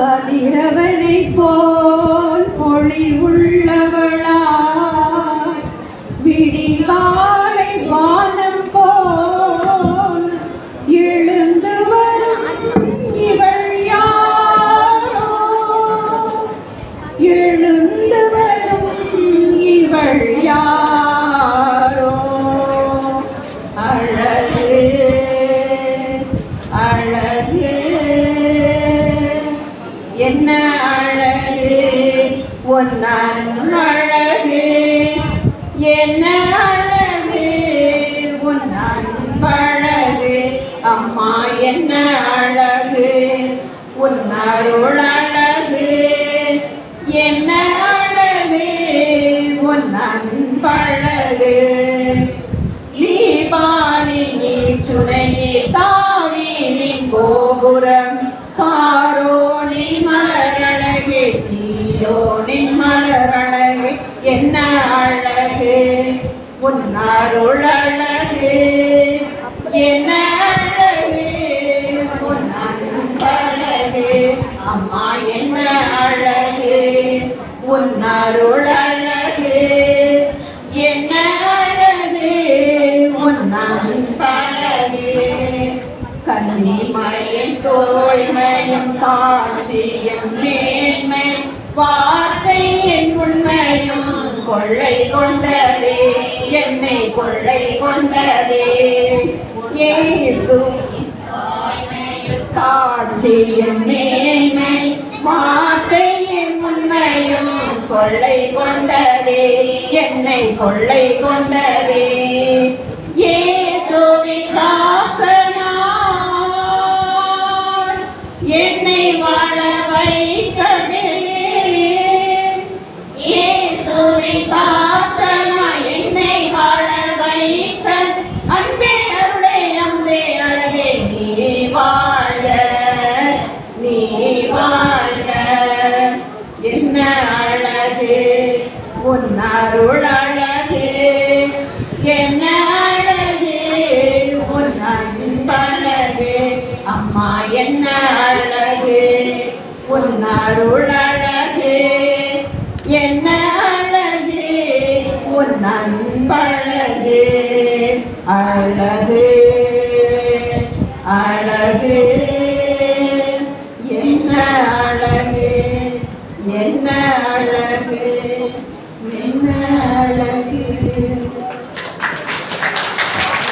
கதிரவனை போல் பொழி என்ன அழகு? ஒன்னான் அழகு. என்ன அழகு? உன்னான் அழகு. அம்மா என்ன அழகு? உன்னருள் அழகு. என்ன அழகு? உன் அன்பழகு லீபானின் நீ சுனையே தாவீனின் கோபுரம் அழகு என்ன அழகு உன் அருள் அழகு என்ன அழகு அழகு அம்மா என்ன அழகு உன் அருள் அழகு என்ன அழகு உன்னழகு அன்பழகு கன்னிமயம் தோய்மையும் காட்சியும் நேர்மை வார்த்தை கொள்ளை கொண்டதே என்னை கொள்ளை கொண்டதே. இயேசு காட்சியும் நேர்மை வார்த்தை என் கொள்ளை கொண்டதே என்னை கொள்ளை கொண்டதே. இயேசுவின் தாசனார் என்னை வாழ வைத்ததே. உன் என்ன அழகு? உன் அம்மா என்ன அழகு? உன் அருள் அழகு என்ன அழகு? உன் அழகு. Amen.